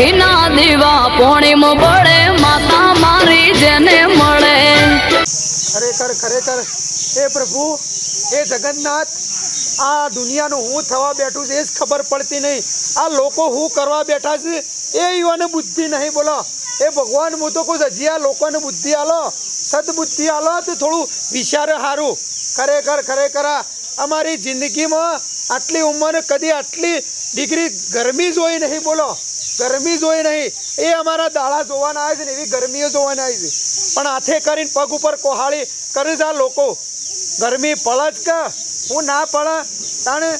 ઘીના દીવા પોણીમ બળે માતા મારી જેને મળે. ખરેખર ખરેખર હે પ્રભુ હે જગન્નાથ આ દુનિયાનું હું થવા બેઠું છે એ જ ખબર પડતી નહીં. આ લોકો હું કરવા બેઠા છે એ યુવાને બુદ્ધિ નહીં બોલો. એ ભગવાન હું તો કહું છું, હજી આ લોકોને બુદ્ધિ આલો. સદબુદ્ધિ આલો તો થોડું વિચાર સારું ખરેખર ખરેખર અમારી જિંદગીમાં આટલી ઉંમર કદી આટલી ડિગ્રી ગરમી જોઈ નહીં, બોલો. ગરમી જોઈ નહીં. એ અમારા દાળા જોવાના આવે છે ને, એવી ગરમીઓ જોવાના આવી છે. પણ હાથે કરીને પગ ઉપર કોહાળી કરે છે આ લોકો. ગરમી પડે જ કે, હું ના પડે તાણે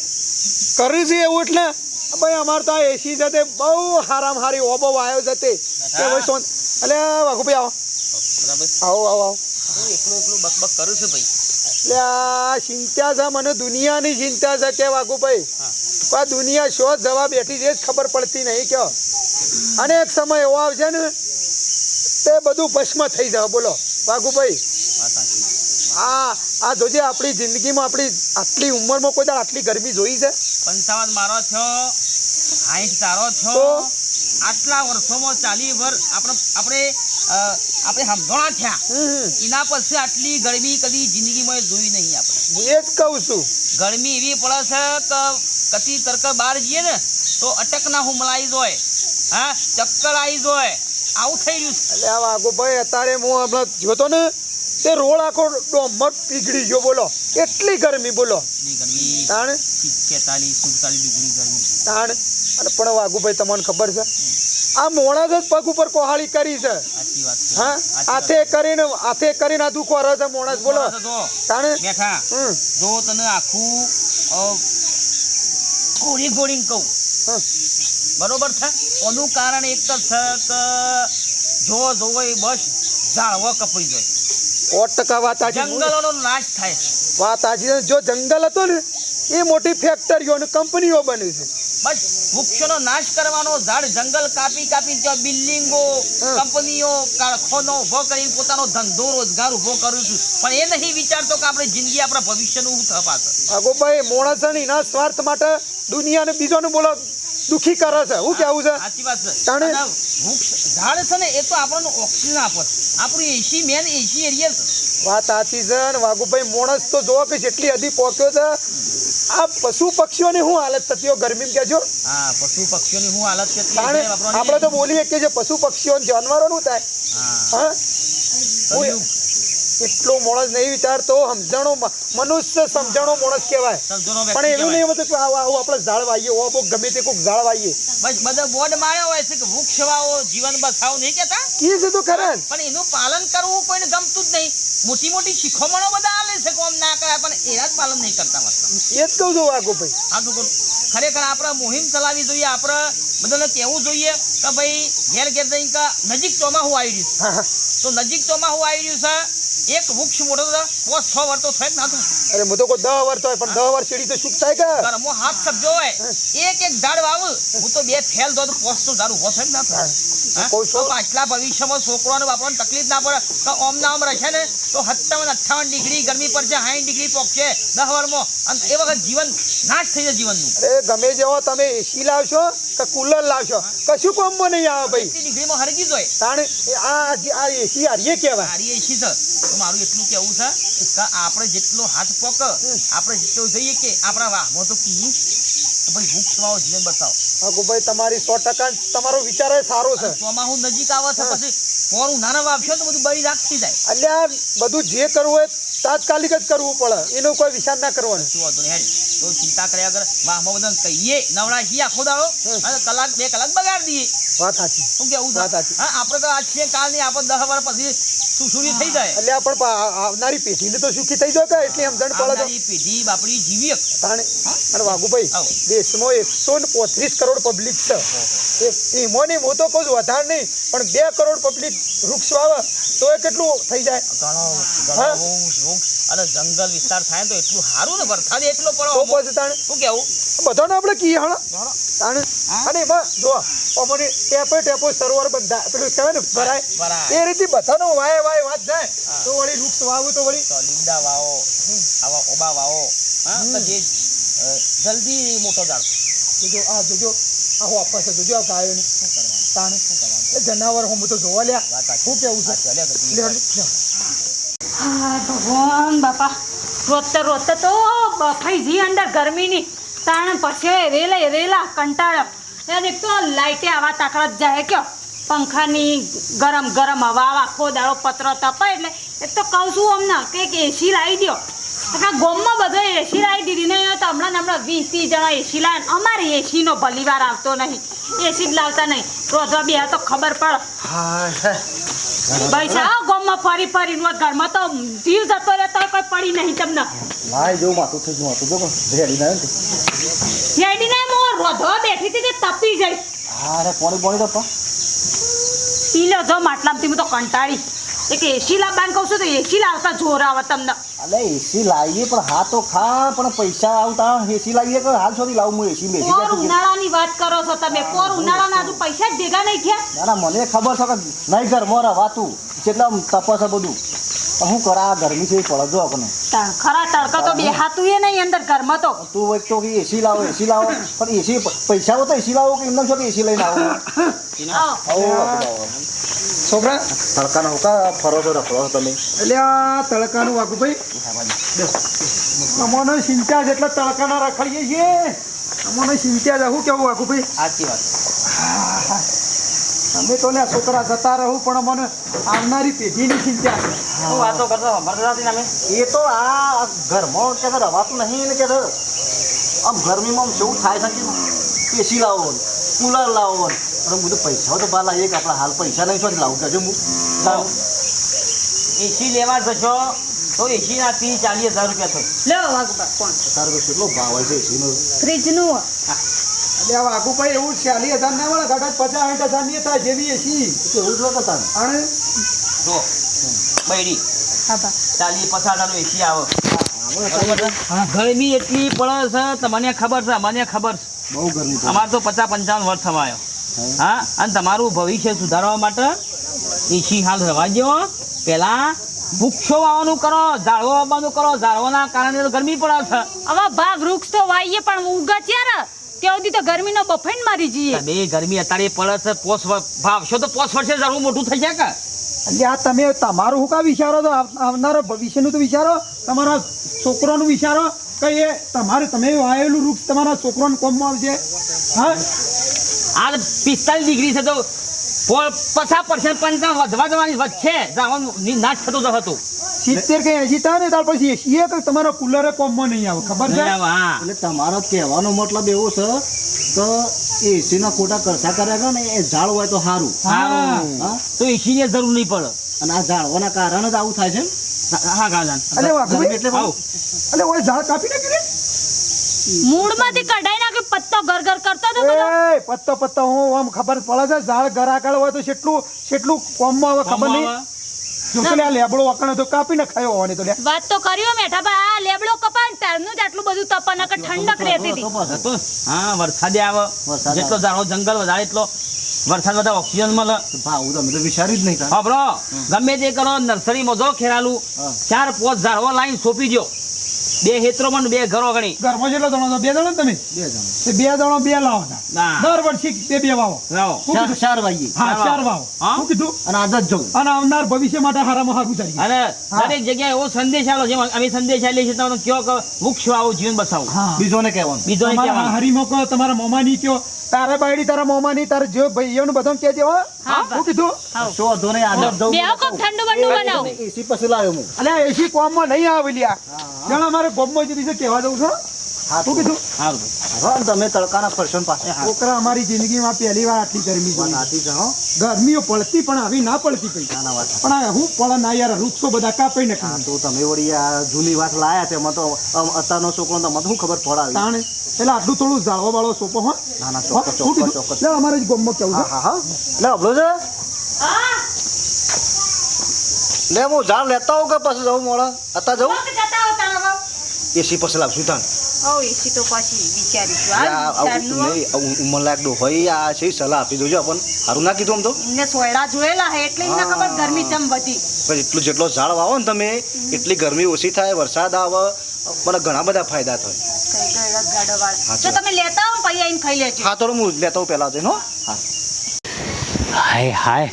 કર્યું છે એવું એટલે, ભાઈ, અમારે તો આ એસી જતે બહુ હારામ હારી ઓબો આવ્યો જતે. એટલે વાઘુભાઈ આવો. બરાબર? આવો આવો આવો. હું એકલું એકલું બકબક કરું છું ભાઈ. એટલે આ ચિંતા છે મને દુનિયાની ચિંતા છે કે વાઘુભાઈ. આ દુનિયા શો જવાબ બેઠી છે ખબર પડતી નહીં કયો. અને એક સમય એવો આવશે ને તે બધું ભસ્મ થઈ જાવ બોલો. વાઘુભાઈ. આ આ જોજે આપણી જિંદગીમાં આપણી આટલી ઉંમરમાં કોઈ દાડ આટલી ગરમી જોઈ છે? પંચાવન મારો થયો સાઠ તારો થયો આટલા વર્ષોમાં ચાલી વર આપણે આપણે આપણે સમજણા થયા. એના પછી આટલી ગરમી કદી જિંદગીમાં જોઈ નહીં આપણે. હું એ જ કહું છું. ગરમી એવી પડે છે કે કતી તરક બહાર જઈએ ને તો અટકના હુમલાઈ જોય. હા ચક્કર આવી જોય. આવું થઈ રહ્યું છે. એટલે આ વાઘુભાઈ અત્યારે હું હમણાં જોતો ને તે રોડ આખો ડોમર પીગળી ગયો બોલો. એટલી ગરમી બોલો. ગરમી. તાણ? ડિગ્રી ગરમી તાણ? અને પણ વાઘુભાઈ તમને ખબર છે? આ મોણગ જ પગ ઉપર કોહાળી કરી છે. હા? હાથે કરીને હાથે કરીને આ દુખો રહે છે મોણસ બોલો. તાણે? બેઠા. જો તને આખું ગોળી ગોળી કહું. બરોબર છે? ઓનું કારણ એક જ છે કે જો જોવો બસ ઝાડવા કપાઈ જાય. સો ટકા વાત આજે જંગલોનો નાશ થાય. વાત આજે જો જંગલ હતો ને એ મોટી ફેક્ટરીઓ અને કંપનીઓ બની છે. બસ વૃક્ષોનો નાશ કરવાનો ઝાડ જંગલ કાપી કાપી ત્યાં બિલ્ડિંગો કંપનીઓ કારખાનો ઊભો કરીને પોતાનો ધંધો રોજગાર ઊભો કરું છું. પણ એ નહીં વિચારતો કે આપણે જિંદગી આપણા ભવિષ્યનું હું થપાશે વાઘુભાઈ મોણસ એના સ્વાર્થ માટે દુનિયાને બીજોનું બોલો દુખી કરે છે. હું કેવું છે? સાચી વાત છે? વૃક્ષ ઝાડ છે ને એ તો આપણને ઓક્સિજન આપે છે. આપણું એસી મેન એસી એરિયા છે. વાત સાચી છે ને વાઘુભાઈ મોણસ તો જોવો કે જેટલી હદી પહોંચ્યો છે આ પશુ પક્ષીઓની શું હાલત થતી હોય? ગરમીમાં કહેજો. હા પશુ પક્ષીઓની શું હાલત થતી આપણે તો બોલીએ કે જે પશુ પક્ષીઓ જાનવરો જાનવરોનું થાય. હા. એટલો માણસ નહીં વિચારતો સમજણો મનુષ્ય સમજણો માણસ કહેવાય. પણ એવું. નહીં હોતું કે આવું આવું આપણે ઝાડ વાવીએ ઓ બહુ ગમે તે કોઈક ઝાડ વાવીએ બસ બધા બોર્ડ માર્યો હોય છે કે વૃક્ષ વાવો જીવન બસાવો નહીં કહેતા? એ છે તો ખરા પણ એનું પાલન કરવું કોઈને ગમતું જ નહીં. મોટી મોટી શિખોમણો બધા આલે છે કોમ ના કરે પણ એના જ પાલન નહીં કરતા મતલબ. એ જ કહું છું ભાઈ. આ તો ખરેખર આપણે મુહિમ ચલાવવી જોઈએ આપણે બધાને કહેવું જોઈએ કે ભાઈ ઘેર ઘેર જઈને કે નજીક ચોમાહું આવી રહ્યું છે. તો નજીક ચોમાહું આવી રહ્યું છે એક વૃક્ષ મોટો તો પાંચ છ વાર તો થાય જ નાતું અરે હું તો કોઈ દહ વર્ષ હોય પણ દહ વાર સીડી તો શું થાય કે? ઘરમાં હાથ સબ્જો હોય એક એક ઝાડ વાવ હું તો બે ફેલ દો તો પોસ તો ઝાડ ઊભો થાય ના થાય. હા? છું. પાછલા ભવિષ્યમાં છોકરાને બાપરાને તકલીફ ના પડે તો ઓમ ના ઓમ રહેશે ને તો સત્તાવન અઠાવન ડિગ્રી ગરમી પડશે સાઠ ડિગ્રી પહોંચશે દસ વારમાં. અને એ વખત જીવન નાશ થઈ જાય જીવનનું. અરે ગમે જેવો તમે એસી લાવશો કે કુલર લાવશો. કશું કોમમાં નહીં આવે ભાઈ. નીકળીમાં હરગી જોય તાણે આ આ એસી હારીએ કહેવાય. મારી એસી છે તો મારું એટલું કેવું છે કે આપણે જેટલો હાથ પોક આપણે જેટલો જઈએ કે આપણા વાહમાં તો કી. ભાઈ ભૂખ વાવો જીવન બતાવો. હા ભાઈ તમારી સો ટકા તમારો વિચાર સારો છે. ચોમાહું નજીક આવે છે પછી પોર નાના વાપશો તો બધું બળી રાખતી જાય. આ બધું જે કરવું હોય તાત્કાલિક જ કરવું પડે. એનો કોઈ વિચાર ના કરવાનો. શું વાંધો નહીં તો ચિંતા કર્યા વગર વાહમાં બધાને કહીએ નવરા છીએ આખો દાડો. અને કલાક બે કલાક બગાડી દઈએ. વાત સાચી. શું કેવું વાત સાચી. હા આપણે તો આજ છે કાલ નહીં આપણે દસ વાર પછી સુસુરી થઈ જાય. એટલે પણ આવનારી પેઢીને તો સુખી થઈ જતો એટલી સમજણ પડે તો આવનારી પેઢી બાપડી જીવી. તાણે અને વાઘુભાઈ. દેશમાં એકસો ને પોત્રીસ કરોડ પબ્લિક છે. ઈમો નહીં હું તો કહું છું વધારે નહીં પણ બે કરોડ પબ્લિક વૃક્ષ વાવે તો એ કેટલું થઈ જાય? ઘણો વૃક્ષ અને જંગલ વિસ્તાર થાય તો એટલું સારું ને વરસાદ એટલો પડો. પછી તાણે? શું કેવું? બધાને આપણે કી હણ તાણે? હા? અને એમાં જો અમને ટેપે ટેપો સરોવર બંધા પેલું કહેવાય ને ભરાય. એ રીતે બધાનો વાય વાય વાત જાય. તો વળી વૃક્ષ વાવું તો વળી લીમડા વાવો આવા ઓબા વાવો. હા જે જલ્દી મોટો ઝાડ. જોજો આ જોજો આ વાપસ જોજો આ ગાયોને. શું કરવાનું? તાણે? એ જનાવર હું તો જોવા લ્યા. શું કેવું છે? ભગવાન બાપા. રોતે રોતે તો બફાઈ જી અંદર ગરમીની. તાણ પછી રેલા રેલા, કંટાળા. એક તો લાઈટે આવા તાકડા જાય કયો. પંખાની ગરમ ગરમ હવા, આખો દાડો પતરો તપાય એટલે. એક તો કહું છું અમને, કંઈક એસી લાવી દો આખા ગોમમાં બધો એસી લાવી દીધી નહીં તો હમણાં ને હમણાં વીસ ત્રીસ જણા એસી લાવે અમારે એસીનો ભલીવાર આવતો નહીં. એસી જ લાવતા નહીં. રોજવા બે તો ખબર પડે. ભાઈ સાહેબ ગોમમાં ફરી હોય ઘરમાં તો જીવ જતો રહેતો કોઈ પડી નહીં તમને. લાય જો માથું થઈ ગયું હતું જો રેડી ના યાડીને હું રોધવા બેઠી હતી તે તપી ગઈ હા અરે પોણી પોણી તો પી લો જો માટલામાંથી હું તો કંટાળી. એક એસી લાવવાનું કહું છું તો એસી લાવતા જોર આવે તમને. અલે એસી લાવીએ પણ હા તો ખા પણ પૈસા આવતા એસી લાવીએ કે હાલ સુધી લાવું? હું એસી બેસી પોર ઉનાળાની વાત કરો છો તમે પોર ઉનાળાના હજુ પૈસા જ ભેગા નહીં થયા. ના ના મને ખબર છે કે નહીં ઘરમાં રવાતું કેટલા તપસ બધું. હું કરા આ ગરમી છે એ આપણે ખરા તડકો તો બેહાતું એ નહીં અંદર ઘરમાં તો. તું એક તો એસી લાવો એસી લાવો. પણ એસી પૈસા હોય તો એસી લાવો કે એમને છો કે એસી લઈને. આવો. છોકરા? તડકાના હોકા ફરો છો રખડો છો તમે. એટલે આ તડકાનું વાગુ ભાઈ. અમોને સિંચા જેટલા તડકાના રખડીએ છીએ. અમોને સિંચા જ કેવું વાગુ ભાઈ? સાચી વાત. અમે તો ને છોકરા જતા રહું પણ અમને આવનારી પેઢીની ચિંતા છે વાતો કરતા સાંભળતા નથી એ તો આ ઘરમાં કે રવાતું નહીં ને કે આમ ગરમીમાં આમ કેવું થાય છે? એસી લાવો કુલર લાવો ને હું બધું પૈસા તો બહાર લાવીએ કે આપણા હાલ પૈસા નહીં છો લાવું કહેજો હું લાવું. એસી લેવા જશો તો એસી ના ત્રીસ ચાલીસ હજાર રૂપિયા થશે. લો વાગુબા કોણ? તારે કેટલો ભાવ હોય છે એસીનો ફ્રીજનું. એટલે આ વાગુ ભાઈ એવું ચાલીસ હજાર ના મળે ઘટાટ પચાસ સાઠ હજારની થાય જેવી એસી એવું જ તારે. અને? જો બૈડી. હા બા. ચાલીસ પચાસ હજારનું એસી આવે. ગરમી એટલી પડે છે તમને ખબર છે મને ખબર છે. બહુ ગરમી. અમારે તો પચાસ પંચાવન વર્ષ થવાયો હા અને તમારું ભવિષ્ય સુધારવા માટે એસી હાલ રવા દો પહેલાં વૃક્ષો વાવવાનું કરો ઝાડવા વાવવાનું કરો ઝાડવાના કારણે તો ગરમી પડે છે હવે ભાગ વૃક્ષ તો વાવીએ પણ ઉગા ત્યારે? ત્યાં સુધી તો ગરમીનો બફેન મારી જઈએ. બે ગરમી અત્યારે પડે છે પોસ ભાવશો તો પોસ વર્ષે ઝાડવું મોટું થઈ જાય કે? એટલે આ તમે તમારું હું કા વિચારો તો આવ- આવનારા ભવિષ્યનું તો વિચારો? તમારા છોકરોનું વિચારો? કે એ તમારે તમે વાયેલું વૃક્ષ તમારા છોકરોને કોમમાં આવશે હા? આ પિસ્તાલીસ ડિગ્રી છે તો પચાસ પર્સન્ટ પણ વધવા જવાની વધશે નાશ થતો જ હતો. સિત્તેર કે એસી થાય ને ત્યાર પછી એસી એ કે તમારા કુલરે કોમમાં નહીં આવે ખબર છે? એટલે તમારો કહેવાનો મતલબ એવો છે કે એસીના ખોટા કરતા કર્યા કરે ને એ ઝાડ હોય તો સારું તો એસી તો જરૂર નહીં પડે. અને આ ઝાડવાના કારણે જ આવું થાય છે ને. હા ગાજાન એટલે એટલે ઝાડ કાપી નાખ્યું મૂળમાંથી કઢાઈ નાખ્યો પત્તો ગરગર કરતો હતો બધો. એ પત્તો પત્તો હું આમ ખબર પડે છે ઝાડ ઘર આગળ હોય તો કેટલું કેટલું કોમમાં આવે ખબર નહીં. જો આ લેબડો વકણે તો કાપી નાખાયો હોવાની તો વાત તો કર્યો મેઠા બા આ લેબડો કપાય તારનું જ આટલું બધું તપન કે ઠંડક રહેતી હતી. તો. હા વરસાદે આવે. જેટલો ઝાડો જંગલ વધારે એટલો વરસાદ બધા ઓક્સિજન મળે. ભાવ તમે તો વિચાર્યું જ નહીં હા બ્રો. ગમે તે કરો નર્સરીમાં જો ખેરાલું ચાર પોચ ઝાડવા લાઈન સોંપી દો બે હેતરોમાં બે ઘરો ગણી. ઘરમાં જેટલો દણો બે દણો ને તમે? બે દણો બે દણો બે લાવો. દર વર્ષે બે બે વાવો. લાવો. ચાર વાગી હા ચાર વાવો. હા? શું કીધું અને આજ જ અને આવનાર ભવિષ્ય માટે હારામાં હારું ચાલી. અને દરેક જગ્યાએ એવો સંદેશ આલો છે અમે સંદેશ આલીએ છીએ તમે કયો કે વૃક્ષ વાવો જીવન બસાવો. હા. બીજોને કહેવાનું. બીજો ને તમારા કહેવાનું. હરીમો કહો તમારા મોમાની કયો તારે બાયડી તારા મોમાની તારે જો ભાઈઓને બધા કહેજે હો. હા, કીધું શું વાંધો નહીં આજ જ જવું બેહો કોક ઠંડુ બંડુ બનાવો. એસી પછી લાવ્યો હું. અલ્યા એસી કોમમાં નહીં આવેલી આ. જાણે અમારે ગોમમાં જતી છે કહેવા દઉં છું. હા શું કીધું? સારું. હા તમે તડકાના ફરશન પાસે છોકરા અમારી જિંદગીમાં પહેલી વાર આટલી ગરમી જોઈ. આટલી છે હો. ગરમીઓ પડતી પણ આવી ના પડતી પઈ ના ના વાત પણ હું પણ ના યાર વૃક્ષો બધા કાપી હા નાખ્યા તો તમે વળી આ જૂની વાત લાયા તેમાં તો અત્યારનો છોકરો તમને શું ખબર પડાવી તાણે એટલે આટલું થોડું ઝાડવા વાળો સોપો હો. ના ના ચોક્કસ ચોક્કસ ચોક્કસ. લે, અમારે જ ગોમમાં કેવું હા હા હા. લે અબલો છે. લે હું ઝાડ લેતા હોઉં કે પછી જવું મોડા? અત્યારે જવું? એસી પછી લાવશું તાન એસી તો પછી વિચારીશું હો. ઉંમર લાયક ડો હોય આ છે સલાહ આપી દોજો આપણને સારું ના કીધું આમ તો? એમને સોયડા જોયેલા હે એટલે એમને ખબર ગરમી ચમ વધી. પણ એટલું જેટલો ઝાડ વાવો ને તમે એટલી ગરમી ઓછી થાય વરસાદ આવે મને ઘણા બધા ફાયદા થાય. તો તમે લેતા હો પછી આઈને ખાઈ લેજો. હા તો હું લેતા હોઉં પહેલાં જઈને હો. હા. હાય હાય.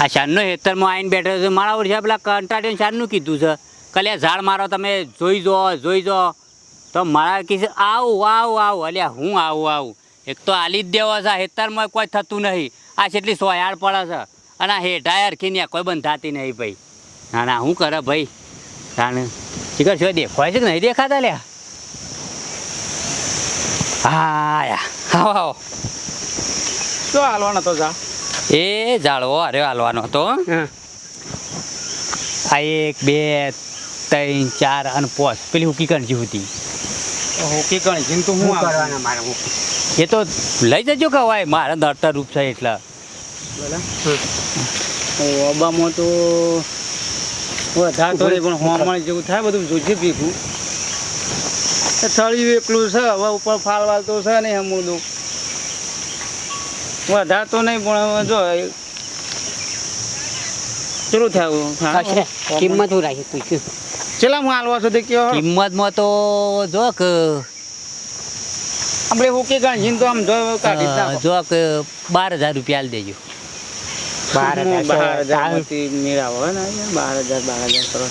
આ શાનનો હેતરમાં આવીને બેઠો છે. મારા ઓળખ્યા પેલા કંટાળીને શાનનું કીધું છે. કલે ઝાડ મારો તમે જોઈ જો જોઈ જો. તો મારા કીધું આવું આવું આવું. અલ્યા હું આવું આવું. એક તો આલી જ દેવો છે હેતરમાં કોઈ થતું નહીં. આ જેટલી સોયાળ પડે છે. અને આ હેઠા હરખી ને કોઈ બંધાતી નહીં ભાઈ. ના ના શું કરે ભાઈ? તાને શીખર શું દેખાય છે કે નહીં દેખાતા લ્યા? હા આવો આવો. શું હાલવાનો હતો જા. એ જાળવો અરે હાલવાનો હતો આ એક બે ત્રણ ચાર અને પાંચ. પેલી હુકી કણજી હતી. હોકી કણ જીન તો હું કરવાના મારે એ તો લઈ જજો કે ભાઈ મારા નડતર રૂપ છે એટલે. ઓબામાં તો વધારે તો પણ હોમણ જેવું થાય બધું જોજે ભેગું. થળિયું એકલું છે હવે ઉપર ફાલ વાલ તો છે નહીં હમું વધારે તો નહીં પણ જો ચેલું થયું કિંમત હું રાખી પૂછ્યું ચેલા હું હાલવા સુધી કયો? કિંમતમાં તો જો કે આપણે હોકી ગાંધીને તો આમ જો કાઢી જ જો કે બાર હજાર રૂપિયા આલી દેજો. બાર હજારમાંથી મેળ ને બાર હજાર બાર હજાર કરો.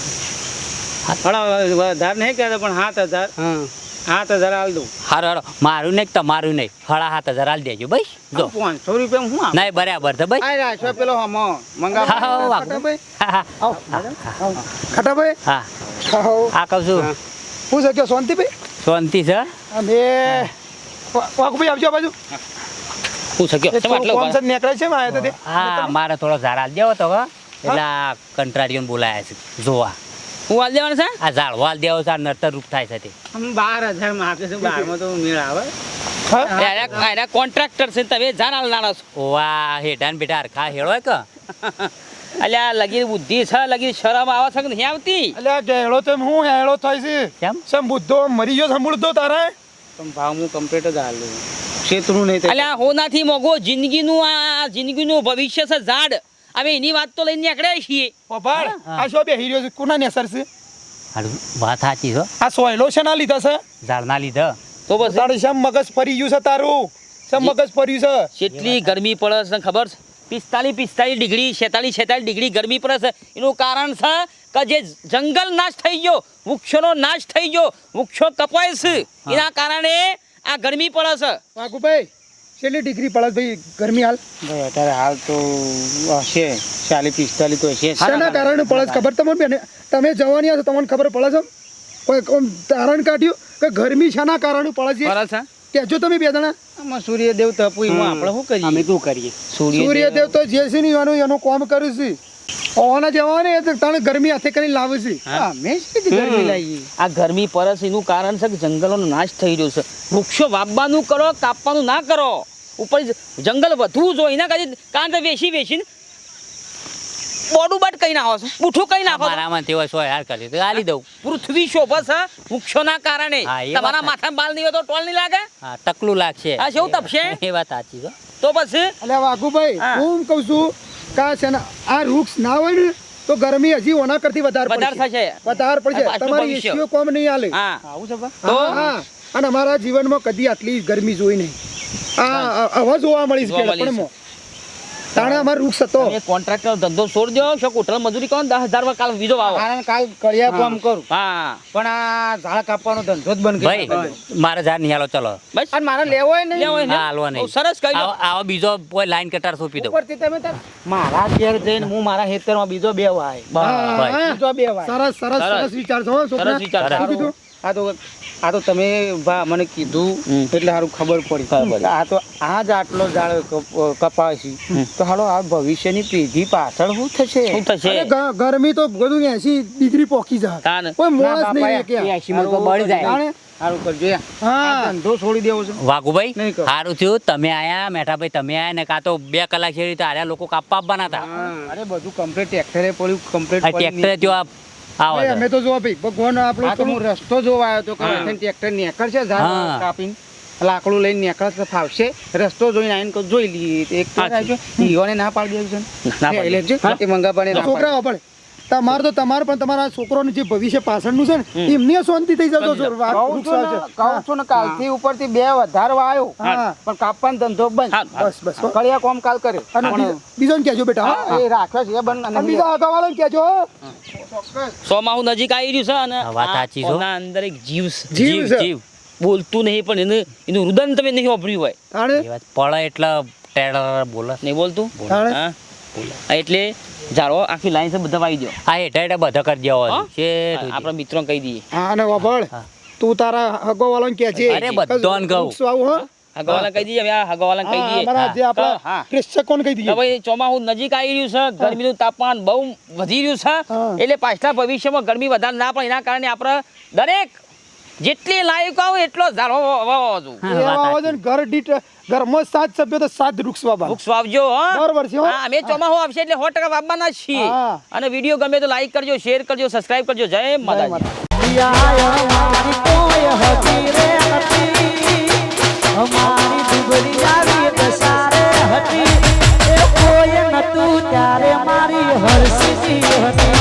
વધારે નહીં કહેતા પણ સાત હજાર. સાત હજાર હાલ દઉં. હારો હારો. મારું નહીં તમારું નહીં. હળા સાત હજાર આલી દેજો ભાઈ. જો. પાંચસો રૂપિયા હું નહીં બરાબર છે ભાઈ. આ પેલો હમો? હા, હા, હા હા હા આવો આ કહું છું. હું. છે કે શાંતિભાઈ? શાંતિ છે અમે આવજો બાજુ. હું નીકળે છે તો મારે થોડો ઝાડ આલ દેવો તો હો. એટલે આ બોલાયા છે. જોવા. હું હાલ દેવાનું છે આ ઝાડ વાલ દેવો છે આ નડતર રૂપ થાય છે તે. બાર હજારમાં આપે છે બારમાં તો મેળ આવે. કોન્ટ્રાક્ટર છે તમે જાણ છો. વાહ હેઠા ને બેઠા હરખા હેળો કે અલ્યા લગી બુદ્ધિ છે લગી શરમ આવે છે કે નહીં આવતી? અલ્યા ગેળો તેમ હું હેળો થાય છે? કેમ? સમ બુદ્ધો મરી ગયો સંભળતો તારે? તમ ભાવ હું કમ્પ્લીટ જ હાલ ક્ષેત્રું નહીં અલ્યા હોનાથી મોગો જિંદગીનું આ જિંદગીનું ભવિષ્ય છે ઝાડ. અમે એની વાત તો લઈને નીકળ્યા છીએ. પભાડ આ શો બેહી રહ્યો છે? કોના નેસર છે? હારું વાત સાચી છો. આ સોયલો છે ના લીધા છે? ઝાડના લીધા. તો બસ તારી શમ મગજ ફરી ગયું છે તારું? શમ મગજ ફર્યું છે? કેટલી ગરમી પડે છે ખબર છે? પિસ્તાલીસ પિસ્તાલીસ ડિગ્રી છેતાલીસ છેતાલીસ ડિગ્રી ગરમી પર છે એનું કારણ છે કે જે જંગલ નાશ થઈ ગયો વૃક્ષોનો નાશ થઈ ગયો વૃક્ષો કપાય છે. એના કારણે આ ગરમી પડે છે વાઘુભાઈ છેલ્લી ડિગ્રી પડે ભાઈ ગરમી હાલ? અત્યારે હાલ તો હશે ચાલીસ પિસ્તાલીસ તો હશે શેના કારણે પડે ખબર તમને બેન તમે જવાની હશો તમને ખબર પડે છે? કોઈ કોમ તારણ કાઢ્યું કે ગરમી શાના કારણે પડે છે? પડે છે કહેજો તમે બે જણા. આમાં સૂર્યદેવ તપુ એમાં આપણે શું કરીએ? અમે શું કરીએ? સૂર્યદેવ તો જે છે ને એનું એનું કામ કર્યું છે. ઓના જવાને એ તો ગરમી હાથે કરી લાવે છે. અમે ગરમી લાવી આ ગરમી પરસ છે એનું કારણ છે કે જંગલોનો નાશ થઈ રહ્યો છે. વૃક્ષો વાવવાનું કરો કાપવાનું ના કરો. ઉપર જંગલ વધવું જોઈએ. એના કારણે કારણ વેસી વેસીને બોડું બટ કઈ નાખો છો? બુઠું કઈ નાખો. મારામાં તેવો છો યાર કરી તો આલી દઉં પૃથ્વી શોભે છે વૃક્ષોના કારણે. તમારા. માથામાં બાલ નહીં હોય તો ટોલ નહીં લાગે? હા તકલું લાગશે. આ શું તપશે? એ વાત સાચી છે. તો પછી? એટલે વાઘુભાઈ હું. કહું છું કે છે ને આ વૃક્ષ ના હોય ને તો ગરમી હજી ઓના કરતી વધારે વધારે થશે. વધારે પડશે. તમારી. એસીઓ કોમ નહીં આલે હા. આવું છે તો? હા. અને અમારા જીવનમાં કદી આટલી ગરમી જોઈ નહીં. આ હવા જોવા મળી છે પણ તાણે અમાર વૃક્ષ હતો તમે કોન્ટ્રાક્ટર ધંધો છોડ દો છો કુટલ મજૂરી કરો ને દસ કાલ બીજો વાવો. કારણ કાલ કળિયા કામ કરું. હા. પણ આ ઝાડ કાપવાનો ધંધો જ બંધ કરી ભાઈ મારે ઝાડ નહીં હાલો ચલો. બસ. અને મારે લેવો હોય નહીં. લેવો હોય ને? હાલવા નહીં. સરસ કહી દો. આવો આવો બીજો કોઈ લાઈન કટાર સોંપી દો ઉપરથી તમે મારા ઘેર જઈને હું મારા ખેતરમાં બીજો બે વાય. બીજો બે વાય. સરસ સરસ સરસ. સરસ વિચાર છો સરસ વિચાર. આ તો આ તો તમે ભા મને કીધું એટલે સારું ખબર પડી. આ તો આ જ આટલો ઝાડ કપ- તો હાલો આ ભવિષ્યની પેઢી પાછળ શું થશે? શું થશે? ગરમી તો બધું એસી ડિગ્રી પોકી જાય. કોઈ મોણસ નહીં કે એ એસીમાં તો બળી જાય. વાઘુભાઈ સારું થયું. તમે આયા મેઠાભાઈ તમે આયા ને કાં તો બે કલાક છે આર્યા લોકો કાપવા આપવાના હતા અરે બધું કમ્પ્લીટ ટ્રેક્ટરે પડ્યું કમ્પ્લીટ ટ્રેક્ટરે ટ્રેક્ટર જો આ આવે ભાઈ, અમે તો જોવા ભાઈ ભગવાન આપણો તો રસ્તો જોવા આવ્યો તો કે. ટ્રેક્ટર. ઝાડ કાપીને લાકડું લઈને નીકળશે ફાવશે રસ્તો જોઈને આવીને કોઈ જોઈ લઈએ એક તો હા. ના પાડી દેવું છે ના પાડી. એ લેજો, એ છોકરા પાડી. તમારે તો તમારે પણ તમારા છોકરોનું જે ભવિષ્ય પાછળનું છે ને એમને શાંતિ થઈ જતો છો કહું છું ને ને કાલથી ઉપરથી બે વધારો આવ્યો. પણ કાપવાનો ધંધો બંધ. હા, હા. બસ બસ કળિયા કોમ કાલ કર્યો. અને બીજો- ને કહેજો બેટા હા? હા, એ રાખ્યો છે બંધ અને બીજા આગળવાળાને કહેજો સોમાહુ નજીક આવી રહ્યું છે અને વાત સાચી છે. અંદર એક જીવ જીવ જીવ બોલતું નહીં પણ એને એનું રુદન તમે નહીં વાપર્યું હોય. તાણે? એ વાત પડે એટલે ટેડર બોલે. નહીં બોલતું? હા હા, એટલે જાળવો આખી લાઈન છે બધા વાવી દો હા હેઠા હેઠા બધા કરી દેવો છે આપણા મિત્રો કહી દઈએ. હા અને વાપળ તું તારા હગોવાળાને કહેજે અરે બધોન કહું. વૃક્ષ વાવું, હો? હગવાલા કહી દઈએ આ હગવાલા કહી દઈએ. અમારા જે. આપણા પ્રેક્ષકોને કહી દઈએ. ભાઈ ચોમાસું નજીક આવી રહ્યું છે ગરમીનું તાપમાન બહુ વધી રહ્યું છે. એટલે પાછલા ભવિષ્યમાં ગરમી વધારે ના પડે એના કારણે આપણે દરેક જેટલી લાયક આવે એટલો ઝાડો વાવવો છે. ઘર દીઠ ઘરમાં સાત સભ્યો તો સાત વૃક્ષ વાવવાના. વૃક્ષ વાવજો હો. દર વર્ષે હા. મે ચોમાહો આવશે એટલે 100 ટકા વાવવાના છીએ. અને વીડિયો ગમે તો લાઈક કરજો શેર કરજો સબસ્ક્રાઇબ કરજો. જય માતાજી. માતા. અમારી ડુબરી આવી દસારે હતી. એ કોઈ નતું ત્યારે મારી હરસી હતી.